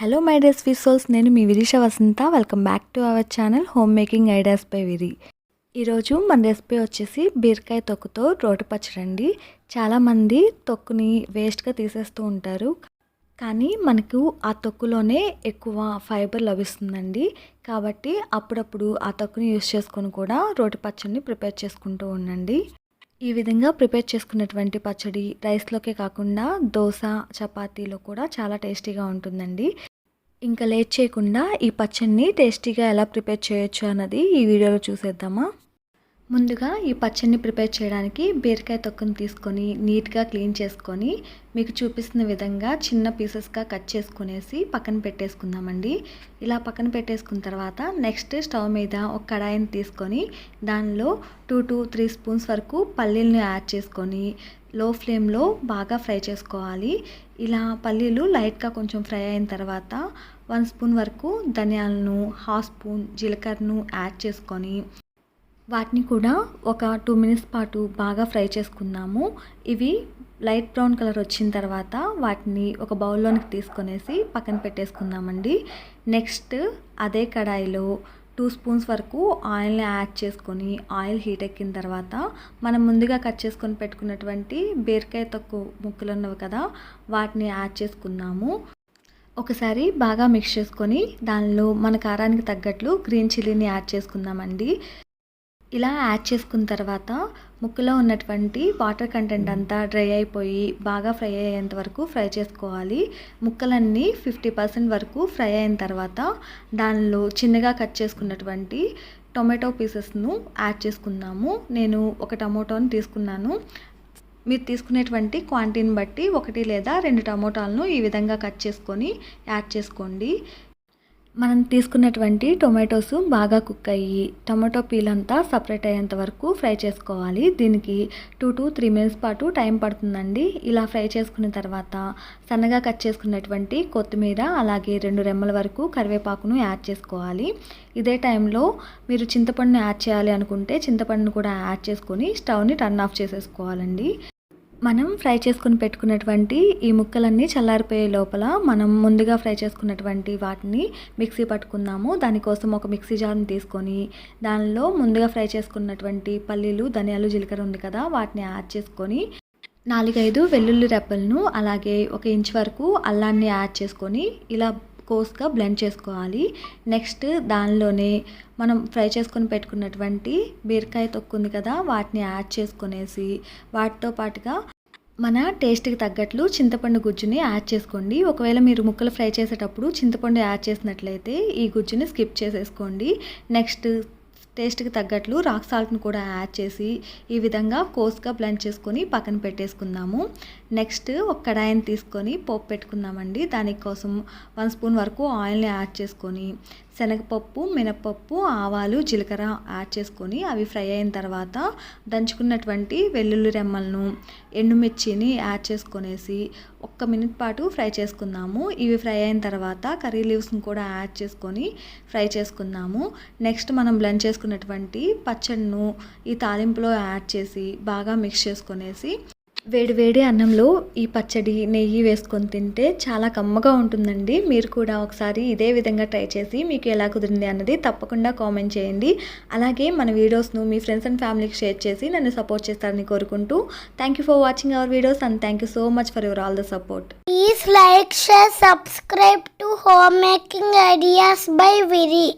Hello my dears sweet souls నేను మీ Virisha Vasantha. Welcome back to our channel home making ideas by Viri ఈరోజు మన recipe వచ్చేసి బీరకాయ తొక్కుతో రోటి పచ్చడి అండి. చాలామంది తొక్కుని వేస్ట్గా తీసేస్తూ ఉంటారు. కానీ మనకు ఆ తొక్కులోనే ఎక్కువ ఫైబర్ లభిస్తుందండి. కాబట్టి అప్పుడప్పుడు ఆ తొక్కుని యూస్ చేసుకొని కూడా రోటి పచ్చడిని ప్రిపేర్ చేసుకుంటూ ఉండండి. ఈ విధంగా ప్రిపేర్ చేసుకున్నటువంటి పచ్చడి రైస్లోకే కాకుండా దోశ చపాతీలో కూడా చాలా టేస్టీగా ఉంటుందండి. ఇంకా లేట్ చేయకుండా ఈ పచ్చడిని టేస్టీగా ఎలా ప్రిపేర్ చేయొచ్చు అన్నది ఈ వీడియోలో చూసేద్దామా? ముందుగా ఈ పచ్చడిని ప్రిపేర్ చేయడానికి బీరకాయ తొక్కను తీసుకొని నీట్గా క్లీన్ చేసుకొని మీకు చూపిస్తున్న విధంగా చిన్న పీసెస్గా కట్ చేసుకునేసి పక్కన పెట్టేసుకుందామండి. ఇలా పక్కన పెట్టేసుకున్న తర్వాత నెక్స్ట్ స్టవ్ మీద ఒక కడాయిని తీసుకొని దానిలో టూ టు త్రీ స్పూన్స్ వరకు పల్లీలను యాడ్ చేసుకొని లో ఫ్లేమ్లో బాగా ఫ్రై చేసుకోవాలి. ఇలా పల్లీలు లైట్గా కొంచెం ఫ్రై అయిన తర్వాత వన్ స్పూన్ వరకు ధనియాలను హాఫ్ స్పూన్ జీలకర్రను యాడ్ చేసుకొని వాటిని కూడా ఒక టూ మినిట్స్ పాటు బాగా ఫ్రై చేసుకుందాము. ఇవి లైట్ బ్రౌన్ కలర్ వచ్చిన తర్వాత వాటిని ఒక బౌల్లోనికి తీసుకొనేసి పక్కన పెట్టేసుకుందామండి. నెక్స్ట్ అదే కడాయిలో టూ స్పూన్స్ వరకు ఆయిల్ని యాడ్ చేసుకొని ఆయిల్ హీట్ ఎక్కిన తర్వాత మనం ముందుగా కట్ చేసుకొని పెట్టుకున్నటువంటి బీరకాయ తక్కువ ముక్కలు ఉన్నవి కదా వాటిని యాడ్ చేసుకున్నాము ఒకసారి బాగా మిక్స్ చేసుకొని దానిలో మన కారానికి తగ్గట్లు గ్రీన్ చిల్లీని యాడ్ చేసుకుందామండి. ఇలా యాడ్ చేసుకున్న తర్వాత ముక్కలో ఉన్నటువంటి వాటర్ కంటెంట్ అంతా డ్రై అయిపోయి బాగా ఫ్రై అయ్యేంత వరకు ఫ్రై చేసుకోవాలి. ముక్కలన్నీ ఫిఫ్టీ పర్సెంట్ వరకు ఫ్రై అయిన తర్వాత దానిలో చిన్నగా కట్ చేసుకున్నటువంటి టొమాటో పీసెస్ను యాడ్ చేసుకున్నాము నేను ఒక టమోటోని తీసుకున్నాను. మీరు తీసుకునేటువంటి క్వాంటిటీని బట్టి ఒకటి లేదా రెండు టమోటాలను ఈ విధంగా కట్ చేసుకొని యాడ్ చేసుకోండి. మనం తీసుకున్నటువంటి టొమాటోస్ బాగా కుక్ అయ్యి టొమాటో పీల్ అంతా సపరేట్ అయ్యేంత వరకు ఫ్రై చేసుకోవాలి. దీనికి టూ టు త్రీ మినిట్స్ పాటు టైం పడుతుందండి. ఇలా ఫ్రై చేసుకున్న తర్వాత సన్నగా కట్ చేసుకున్నటువంటి కొత్తిమీర అలాగే రెండు రెమ్మల వరకు కరివేపాకును యాడ్ చేసుకోవాలి. ఇదే టైంలో మీరు చింతపండును యాడ్ చేయాలి అనుకుంటే చింతపండును కూడా యాడ్ చేసుకొని స్టవ్ని టర్న్ ఆఫ్ చేసేసుకోవాలండి. మనం ఫ్రై చేసుకుని పెట్టుకున్నటువంటి ఈ ముక్కలన్నీ చల్లారిపోయే లోపల మనం ముందుగా ఫ్రై చేసుకున్నటువంటి వాటిని మిక్సీ పట్టుకుందాము. దానికోసం ఒక మిక్సీ జార్ని తీసుకొని దానిలో ముందుగా ఫ్రై చేసుకున్నటువంటి పల్లీలు ధనియాలు జీలకర్ర ఉంది కదా వాటిని యాడ్ చేసుకొని నాలుగైదు వెల్లుల్లి రెప్పలను అలాగే ఒక ఇంచ్ వరకు అల్లాన్ని యాడ్ చేసుకొని ఇలా కోస్గా బ్లెండ్ చేసుకోవాలి. నెక్స్ట్ దానిలోనే మనం ఫ్రై చేసుకొని పెట్టుకున్నటువంటి బీరకాయ తొక్కుంది కదా వాటిని యాడ్ చేసుకొనేసి వాటితో పాటుగా మన టేస్ట్కి తగ్గట్లు చింతపండు గుజ్జుని యాడ్ చేసుకోండి. ఒకవేళ మీరు ముక్కలు ఫ్రై చేసేటప్పుడు చింతపండు యాడ్ చేసినట్లయితే ఈ గుజ్జుని స్కిప్ చేసేసుకోండి. నెక్స్ట్ టేస్ట్కి తగ్గట్లు రాక్ సాల్ట్ని కూడా యాడ్ చేసి ఈ విధంగా కోస్గా బ్లెండ్ చేసుకొని పక్కన పెట్టేసుకుందాము. నెక్స్ట్ ఒక కడాయిని తీసుకొని పోపు పెట్టుకుందామండి. దానికోసం వన్ స్పూన్ వరకు ఆయిల్ని యాడ్ చేసుకొని శనగపప్పు మినపప్పు ఆవాలు జీలకర్ర యాడ్ చేసుకొని అవి ఫ్రై అయిన తర్వాత దంచుకున్నటువంటి వెల్లుల్లి రెమ్మలను ఎండుమిర్చిని యాడ్ చేసుకొనేసి ఒక్క మినిట్ పాటు ఫ్రై చేసుకుందాము. ఇవి ఫ్రై అయిన తర్వాత కర్రీ లీవ్స్ని కూడా యాడ్ చేసుకొని ఫ్రై చేసుకుందాము. నెక్స్ట్ మనం బ్లెండ్ చేసుకున్నటువంటి పచ్చడిను ఈ తాలింపులో యాడ్ చేసి బాగా మిక్స్ చేసుకొనేసి వేడి వేడి అన్నంలో ఈ పచ్చడి నెయ్యి వేసుకొని తింటే చాలా కమ్మగా ఉంటుందండి. మీరు కూడా ఒకసారి ఇదే విధంగా ట్రై చేసి మీకు ఎలా కుదిరింది అన్నది తప్పకుండా కామెంట్ చేయండి. అలాగే మన వీడియోస్ను మీ ఫ్రెండ్స్ అండ్ ఫ్యామిలీకి షేర్ చేసి నన్ను సపోర్ట్ చేస్తారని కోరుకుంటూ thank you for watching our videos and thank you so much for your all the support please like share subscribe to home making ideas bye విరి